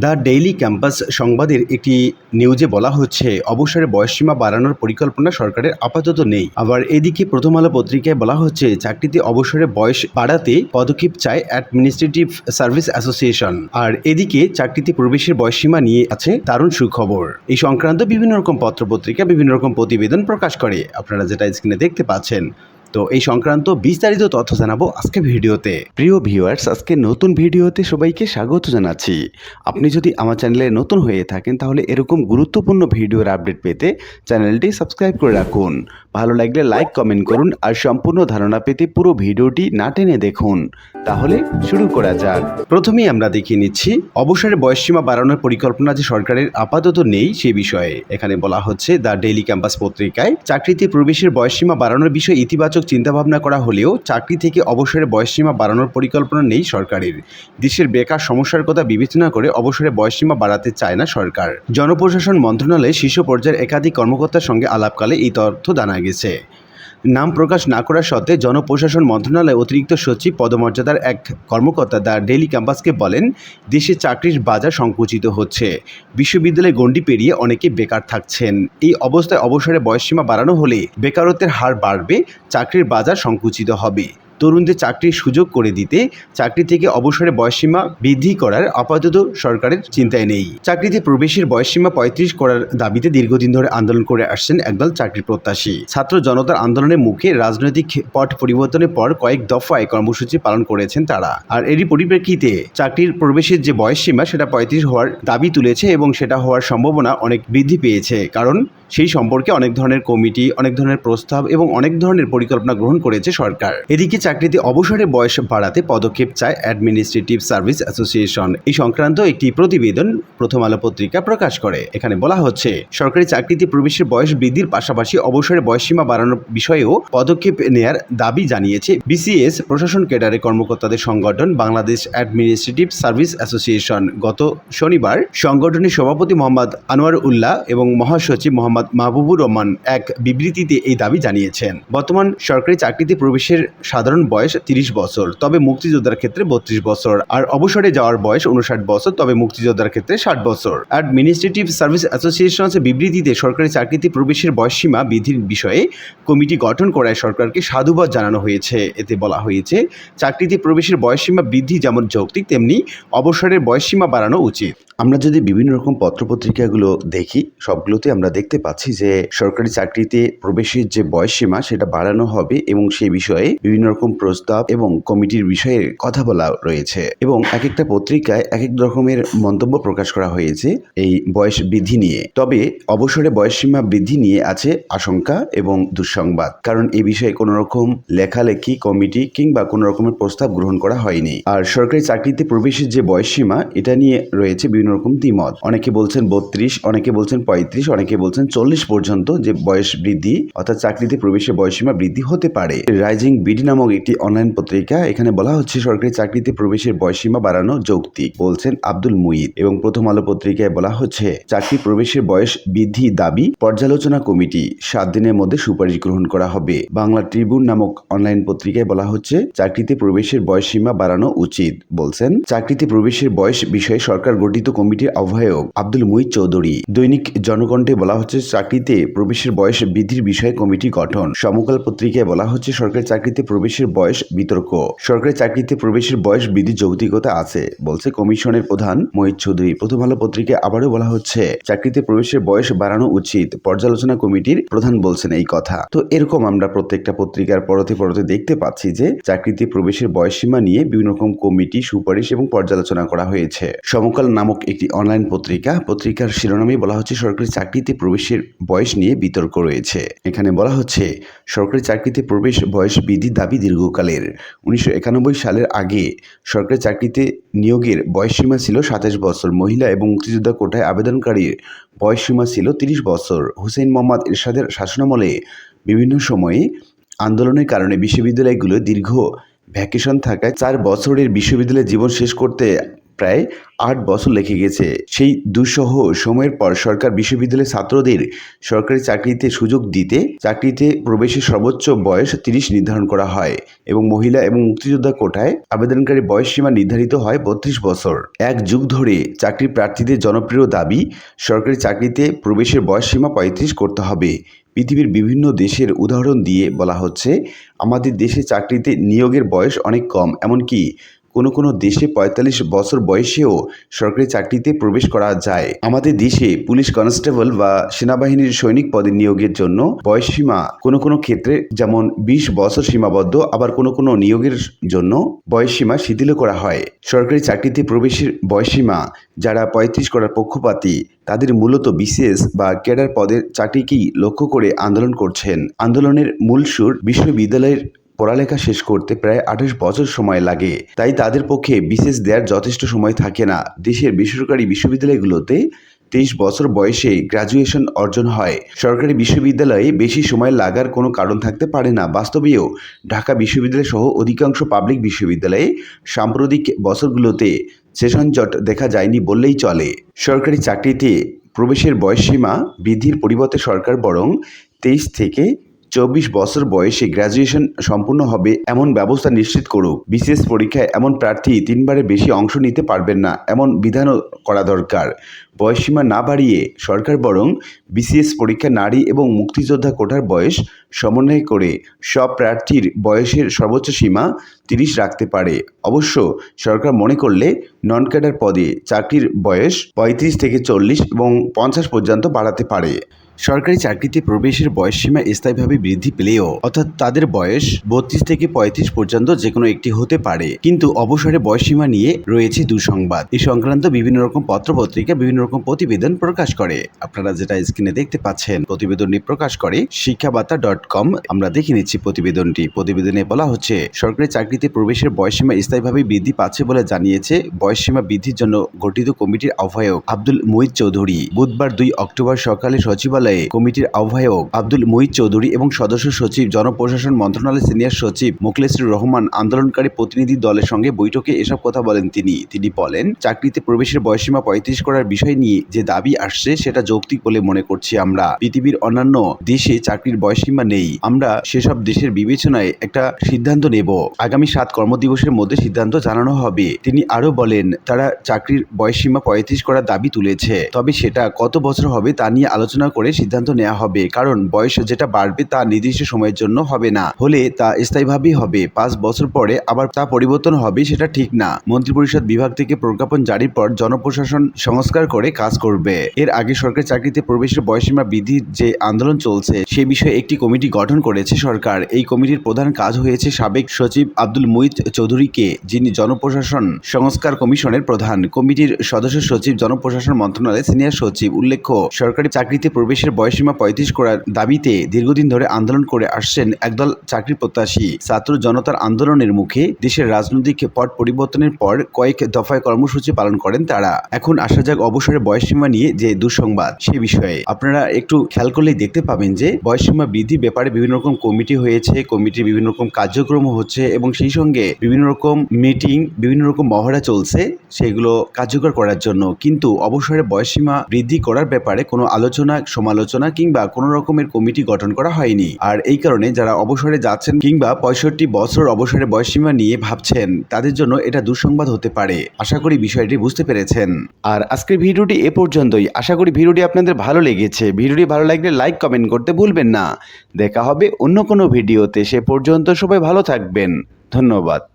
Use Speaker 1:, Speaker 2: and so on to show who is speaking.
Speaker 1: The daily campus সংবাদের একটি নিউজে বলা হচ্ছে অবসরে বয়সসীমা বাড়ানোর পরিকল্পনা সরকারের আপাতত নেই। আবার এদিকে প্রথম আলো পত্রিকায় বলা হচ্ছে, চাকরিতে অবসরে বয়স বাড়াতে পদক্ষেপ চায় অ্যাডমিনিস্ট্রেটিভ সার্ভিস অ্যাসোসিয়েশন। আর এদিকে চাকরিতে প্রবেশের বয়সসীমা নিয়ে আছে দারুণ সুখবর। এই সংক্রান্ত বিভিন্ন রকম পত্রপত্রিকা বিভিন্ন রকম প্রতিবেদন প্রকাশ করে। আপনারা যেটা স্ক্রিনে দেখতে পাচ্ছেন তো এই সংক্রান্ত বিস্তারিত তথ্য জানাব আজকে ভিডিওতে। প্রিয় ভিউয়ার্স আজকে নতুন ভিডিওতে সবাইকে স্বাগত জানাচ্ছি। আপনি যদি আমার চ্যানেলে নতুন হয়ে থাকেন, তাহলে এরকম গুরুত্বপূর্ণ ভিডিওর আপডেট পেতে চ্যানেলটি সাবস্ক্রাইব করে রাখুন। ভালো লাগলে লাইক কমেন্ট করুন আর সম্পূর্ণ ধারণা পেতে পুরো ভিডিওটি না টেনে দেখুন। তাহলে শুরু করা যাক। প্রথমেই আমরা দেখিয়ে নিচ্ছি, অবসরের বয়সসীমা বাড়ানোর পরিকল্পনা যে সরকারের আপাতত নেই সে বিষয়ে। এখানে বলা হচ্ছে, দ্য ডেইলি ক্যাম্পাস পত্রিকায় চাকরিতে প্রবেশের বয়সসীমা বাড়ানোর বিষয়ে ইতিবাচক চিন্তাভাবনা করা হলেও চাকরি থেকে অবসরের বয়সসীমা বাড়ানোর পরিকল্পনা নেই সরকারের। দেশের বেকার সমস্যার কথা বিবেচনা করে অবসরের বয়সসীমা বাড়াতে চায় না সরকার। জনপ্রশাসন মন্ত্রণালয়ে শীর্ষ পর্যায়ের একাধিক কর্মকর্তার সঙ্গে আলাপকালে এই তথ্য জানা গেছে। নাম প্রকাশ না করা সত্ত্বে জনপ্রশাসন মন্ত্রণালয়ের অতিরিক্ত সচিব পদমর্যাদার এক কর্মকর্তা দ্য ডেলি ক্যাম্পাসকে বলেন, দেশে চাকরির বাজার সংকুচিত হচ্ছে। বিশ্ববিদ্যালয়ে গণ্ডি পেরিয়ে অনেকে বেকার থাকছেন। এই অবস্থায় অবসরে বয়সসীমা বাড়ানো হলে বেকারত্বের হার বাড়বে, চাকরির বাজার সংকুচিত হবে। তরুণদের চাকরির সুযোগ করে দিতে চাকরি থেকে অবসরে বয়সসীমা বৃদ্ধি করার আপাতত সরকারের চিন্তায় নেই। চাকরিতে প্রবেশের বয়সসীমা পঁয়ত্রিশ করার দাবিতে দীর্ঘদিন ধরে আন্দোলন করে আসছেন একদল চাকরি প্রত্যাশী। ছাত্র জনতার আন্দোলনের মুখে রাজনৈতিক পট পরিবর্তনের পর কয়েক দফায় কর্মসূচি পালন করেছেন তারা। আর এরই পরিপ্রেক্ষিতে চাকরির প্রবেশের যে বয়সসীমা, সেটা পঁয়ত্রিশ হওয়ার দাবি তুলেছে এবং সেটা হওয়ার সম্ভাবনা অনেক বৃদ্ধি পেয়েছে। কারণ সেই সম্পর্কে অনেক ধরনের কমিটি, অনেক ধরনের প্রস্তাব এবং অনেক ধরনের পরিকল্পনা গ্রহণ করেছে সরকার। এদিকে চাকরিতে অবসরের বয়স বাড়াতে পদক্ষেপ চায় অ্যাডমিনিস্ট্রেটিভ সার্ভিস অ্যাসোসিয়েশন এই সংক্রান্ত একটি প্রতিবেদন প্রথম আলো পত্রিকা প্রকাশ করে। এখানে বলা হচ্ছে, সরকারি চাকরিতে প্রবেশের বয়স বৃদ্ধির পাশাপাশি অবসরের বয়সসীমা বাড়ানোর বিষয়েও পদক্ষেপ নেয়ার দাবি জানিয়েছে বিসিএস প্রশাসন ক্যাডারের কর্মকর্তাদের সংগঠন বাংলাদেশ অ্যাডমিনিস্ট্রেটিভ সার্ভিস অ্যাসোসিয়েশন গত শনিবার সংগঠনের সভাপতি মোহাম্মদ আনোয়ার উল্লাহ এবং মহাসচিব মোহাম্মদ মাহবুবুর রহমান এক বিবৃতিতে এই দাবি জানিয়েছেন। বর্তমান সরকারি চাকরিতে প্রবেশের সাধারণ বয়স তিরিশ বছর, তবে মুক্তিযোদ্ধার ক্ষেত্রে বত্রিশ বছর। আর অবসরে যাওয়ার বয়স উনষাট বছর, তবে মুক্তিযোদ্ধার ক্ষেত্রে ষাট বছর। অ্যাডমিনিস্ট্রেটিভ সার্ভিস অ্যাসোসিয়েশনের বিবৃতিতে সরকারি চাকরিতে প্রবেশের বয়সসীমা বৃদ্ধির বিষয়ে কমিটি গঠন করায় সরকারকে সাধুবাদ জানানো হয়েছে। এতে বলা হয়েছে, চাকরিতে প্রবেশের বয়সসীমা বৃদ্ধি যেমন যৌক্তিক, তেমনি অবসরের বয়সসীমা বাড়ানো উচিত। আমরা যদি বিভিন্ন রকম পত্রপত্রিকাগুলো দেখি সবগুলোতে আমরা দেখতে পাচ্ছি যে সরকারি চাকরিতে প্রবেশের যে বয়সসীমা, সেটা বাড়ানো হবে এবং সেই বিষয়ে বিভিন্ন রকম প্রস্তাব এবং কমিটির বিষয়ে কথা বলা রয়েছে। এবং এক একটা পত্রিকায় এক এক রকমের মন্তব্য প্রকাশ করা হয়েছে এই বয়স বৃদ্ধি নিয়ে। তবে অবসরে বয়সসীমা বৃদ্ধি নিয়ে আছে আশঙ্কা এবং দুঃসংবাদ। কারণ এই বিষয়ে কোনো রকম লেখালেখি, কমিটি কিংবা কোনো রকমের প্রস্তাব গ্রহণ করা হয়নি। আর সরকারি চাকরিতে প্রবেশের যে বয়সসীমা, এটা নিয়ে রয়েছে বিভিন্ন রকম দ্বিমত। অনেকে বলছেন বত্রিশ, অনেকে বলছেন পঁয়ত্রিশ, অনেকে বলছেন চল্লিশ পর্যন্ত যে বয়স বৃদ্ধি, অর্থাৎ চাকরিতে প্রবেশের বয়সসীমা বৃদ্ধি হতে পারে। রাইজিং বিডি নামক একটি অনলাইন পত্রিকা, এখানে বলা হচ্ছে সরকারি চাকরিতে প্রবেশের বয়সসীমা বাড়ানো যৌক্তিক, বলছেন আব্দুল মুইদ এবং প্রথম আলো পত্রিকায় বলা হচ্ছে, চাকরি প্রবেশের বয়স বৃদ্ধি দাবি পর্যালোচনা কমিটি, সাত দিনের মধ্যে সুপারিশ গ্রহণ করা হবে। বাংলা ট্রিবিউন নামক অনলাইন পত্রিকায় বলা হচ্ছে, চাকরিতে প্রবেশের বয়সসীমা বাড়ানো উচিত, বলছেন। চাকরিতে প্রবেশের বয়স বিষয়ে সরকার গঠিত কমিটির আহ্বায়ক আব্দুল মুইদ চৌধুরী। দৈনিক জনকণ্ঠে বলা হচ্ছে চাকরিতে প্রবেশের বয়স বৃদ্ধির বিষয়ে কমিটি গঠন। সমকাল পত্রিকায় বলা হচ্ছে, সরকারি চাকরিতে প্রবেশের বয়স বিতর্ক। সরকারি চাকরিতে প্রবেশের বয়স বৃদ্ধির যৌক্তিকতা আছে, বলছে কমিশনের প্রধান মহিত চৌধুরী। প্রথম আলো পত্রিকায় আবারও বলা হচ্ছে, চাকরিতে প্রবেশের বয়স বাড়ানো উচিত, পর্যালোচনা কমিটির প্রধান বলছেন এই কথা। তো এরকম আমরা প্রত্যেকটা পত্রিকার পরতে পরতে দেখতে পাচ্ছি যে, চাকরিতে প্রবেশের বয়সসীমা নিয়ে বিভিন্ন রকম কমিটি, সুপারিশ এবং পর্যালোচনা করা হয়েছে। সমকাল নামক একটি অনলাইন পত্রিকা, পত্রিকার শিরোনামে বলা হচ্ছে, সরকারি চাকরিতে প্রবেশের বয়স নিয়ে বিতর্ক রয়েছে। এখানে বলা হচ্ছে, সরকারি চাকরিতে প্রবেশ বয়স বৃদ্ধির দাবি দীর্ঘকালের। উনিশশো একানব্বই সালের আগে সরকারি চাকরিতে নিয়োগের বয়সসীমা ছিল সাতাশ বছর। মহিলা এবং মুক্তিযোদ্ধা কোটায় আবেদনকারীর বয়সসীমা ছিল তিরিশ বছর। হুসেইন মোহাম্মদ এরশাদের শাসনামলে বিভিন্ন সময়ে আন্দোলনের কারণে বিশ্ববিদ্যালয়গুলো দীর্ঘ ভ্যাকেশন থাকায় চার বছরের বিশ্ববিদ্যালয় জীবন শেষ করতে প্রায় আট বছর লেগে গেছে। সেই দুঃসহ সময়ের পর সরকার বিশ্ববিদ্যালয়ের ছাত্রদের সরকারি চাকরিতে সুযোগ দিতে, চাকরিতে প্রবেশের সর্বোচ্চ বয়স তিরিশ নির্ধারণ করা হয় এবং মহিলা এবং মুক্তিযোদ্ধা কোটায় আবেদনকারী বয়স সীমা নির্ধারিত হয় বত্রিশ বছর। এক যুগ ধরে চাকরি প্রার্থীদের জনপ্রিয় দাবি, সরকারি চাকরিতে প্রবেশের বয়স সীমা পঁয়ত্রিশ করতে হবে। পৃথিবীর বিভিন্ন দেশের উদাহরণ দিয়ে বলা হচ্ছে, আমাদের দেশে চাকরিতে নিয়োগের বয়স অনেক কম, এমনকি কোনো কোনো দেশে পঁয়তাল্লিশ বছর বয়সেও সরকারি চাকরিতে প্রবেশ করা যায়। আমাদের দেশে পুলিশ কনস্টেবল বা সেনাবাহিনীর সৈনিক পদে নিয়োগের জন্য বয়সসীমা কোনো কোনো ক্ষেত্রে যেমন বিশ বছর সীমাবদ্ধ, আবার কোনো কোনো নিয়োগের জন্য বয়সসীমা শিথিল করা হয়। সরকারি চাকরিতে প্রবেশের বয়সসীমা যারা পঁয়ত্রিশ করার পক্ষপাতী, তাদের মূলত বিসিএস বা ক্যাডার পদের চাকরিকেই লক্ষ্য করে আন্দোলন করছেন। আন্দোলনের মূল সুর বিশ্ববিদ্যালয়ের পড়ালেখা শেষ করতে প্রায় আঠাশ বছর সময় লাগে। তাই তাদের পক্ষে বিশেষ দেওয়ার যথেষ্ট সময় থাকে না। দেশের বেসরকারি বিশ্ববিদ্যালয়গুলোতে তেইশ বছর বয়সে গ্রাজুয়েশন অর্জন হয়। সরকারি বিশ্ববিদ্যালয়ে বেশি সময় লাগার কোনো কারণ থাকতে পারে না। বাস্তবেও ঢাকা বিশ্ববিদ্যালয় সহ অধিকাংশ পাবলিক বিশ্ববিদ্যালয়ে সাম্প্রতিক বছরগুলোতে সেশন জট দেখা যায়নি বললেই চলে। সরকারি চাকরিতে প্রবেশের বয়সসীমা বৃদ্ধির পরিবর্তে সরকার বরং তেইশ থেকে চব্বিশ বছর বয়সে গ্র্যাজুয়েশন সম্পূর্ণ হবে, এমন ব্যবস্থা নিশ্চিত করুক। বিশেষ পরীক্ষায় এমন প্রার্থী তিনবারে বেশি অংশ নিতে পারবেন না, এমন বিধানও করা দরকার। বয়সসীমা না বাড়িয়ে সরকার বরং বিসিএস পরীক্ষা নারী এবং মুক্তিযোদ্ধা কোটার বয়স সমন্বয় করে সব প্রার্থীর বয়সের সর্বোচ্চ সীমা তিরিশ রাখতে পারে। অবশ্য সরকার মনে করলে নন ক্যাডার পদে চাকরির বয়স পঁয়ত্রিশ থেকে চল্লিশ এবং পঞ্চাশ পর্যন্ত বাড়াতে পারে। সরকারি চাকরিতে প্রবেশের বয়সসীমা স্থায়ীভাবে বৃদ্ধি পেলেও, অর্থাৎ তাদের বয়স বত্রিশ থেকে পঁয়ত্রিশ পর্যন্ত যে কোনো একটি হতে পারে। কিন্তু অবসরে বয়সসীমা নিয়ে রয়েছে দুঃসংবাদ। এই সংক্রান্ত বিভিন্ন রকম পত্রপত্রিকা, বিভিন্ন রকম প্রতিবেদন প্রকাশ করে। আপনারা যেটা স্ক্রিনে দেখতে পাচ্ছেন, প্রতিবেদনটি প্রকাশ করে শিক্ষাবার্তা ডট কম আমরা দেখে নিচ্ছি প্রতিবেদনটি। প্রতিবেদনে বলা হচ্ছে, সরকারি চাকরিতে প্রবেশের বয়সসীমা স্থায়ীভাবে বৃদ্ধি পাচ্ছে বলে জানিয়েছে বয়সসীমা বৃদ্ধির জন্য গঠিত কমিটির আহ্বায়ক আব্দুল মুহিত চৌধুরী। বুধবার দুই অক্টোবর সকালে সচিবালয়ে কমিটির আহ্বায়ক আব্দুল মুহিত চৌধুরী এবং সদস্য সচিব, জনপ্রশাসন মন্ত্রণালয়ের সিনিয়র সচিব মোখলেসুর রহমান, আন্দোলনকারী প্রতিনিধি দলের সঙ্গে বৈঠকে এসব কথা বলেন তিনি। তিনি বলেন, চাকরিতে প্রবেশের বয়সীমা পঁয়ত্রিশ করার বিষয় নিয়ে যে দাবি আসছে সেটা যৌক্তিক বলে মনে করছি আমরা। পৃথিবীর অন্যান্য দেশে চাকরির বয়সীমা নেই। আমরা সেসব দেশের বিবেচনায় একটা সিদ্ধান্ত নেব। আগামী সাত কর্মদিবসের মধ্যে সিদ্ধান্ত জানানো হবে। তিনি আরও বলেন, তারা চাকরির বয়সীমা পঁয়ত্রিশ করার দাবি তুলেছে। তবে সেটা কত বছর হবে তা নিয়ে আলোচনা করে সিদ্ধান্ত নেওয়া হবে, কারণ বয়স যেটা বাড়বে তা নির্দিষ্ট সময়ের জন্য হবে না। হলে তা স্থায়ীভাবেই হবে। পাঁচ বছর পরে আবার তা পরিবর্তন হবে সেটা ঠিক না। মন্ত্রিপরিষদ বিভাগ থেকে প্রজ্ঞাপন জারির পর জনপ্রশাসন সংস্কার করে কাজ করবে। এর আগে সরকারি চাকরিতে প্রবেশের বয়সীমা বৃদ্ধির যে আন্দোলন চলছে, সে বিষয়ে একটি কমিটি গঠন করেছে সরকার। এই কমিটির প্রধান কাজ হয়েছে সাবেক সচিব আব্দুল মুইত চৌধুরীকে, যিনি জনপ্রশাসন সংস্কার কমিশনের প্রধান। কমিটির সদস্য সচিব, জনপ্রশাসন মন্ত্রণালয়ের সিনিয়র সচিব। উল্লেখ্য, সরকারি চাকরিতে প্রবেশের বয়সীমা পঁয়ত্রিশ করার দাবিতে দীর্ঘদিন ধরে আন্দোলন করে আসছেন একদল চাকরি প্রত্যাশী। ছাত্র জনতার আন্দোলনের মুখে দেশের রাজনৈতিক পট পরিবর্তনের পর কয়েক দফায় কর্মসূচি পালন করেন তারা। এখন আসা যাক অবসরে বয়সসীমা নিয়ে যে দুঃসংবাদ সে বিষয়ে। আপনারা একটু খেয়াল করলেই দেখতে পাবেন যে বয়সসীমা বৃদ্ধির ব্যাপারে বিভিন্ন রকম কমিটি হয়েছে, কমিটির বিভিন্ন রকম কার্যক্রম হচ্ছে এবং সেই সঙ্গে বিভিন্ন রকম মিটিং, বিভিন্ন রকম মহড়া চলছে, সেগুলো কার্যকর করার জন্য। কিন্তু অবসরে বয়সসীমা বৃদ্ধি করার ব্যাপারে কোনো আলোচনা সমালোচনা কিংবা কোনো রকমের কমিটি গঠন করা হয়নি। আর এই কারণে যারা অবসরে যাচ্ছেন কিংবা পঁয়ষট্টি বছর অবসরে বয়সসীমা নিয়ে ভাবছেন, তাদের জন্য এটা দুঃসংবাদ হতে পারে। আশা করি বিষয়টি বুঝতে পেরেছেন। আর আজকের ভিডিওটি এ পর্যন্তই। আশা করি ভিডিওটি আপনাদের ভালো লেগেছে। ভিডিওটি ভালো লাগলে লাইক, কমেন্ট করতে ভুলবেন না। দেখা হবে অন্য কোনো ভিডিওতে। সে পর্যন্ত সবাই ভালো থাকবেন। ধন্যবাদ।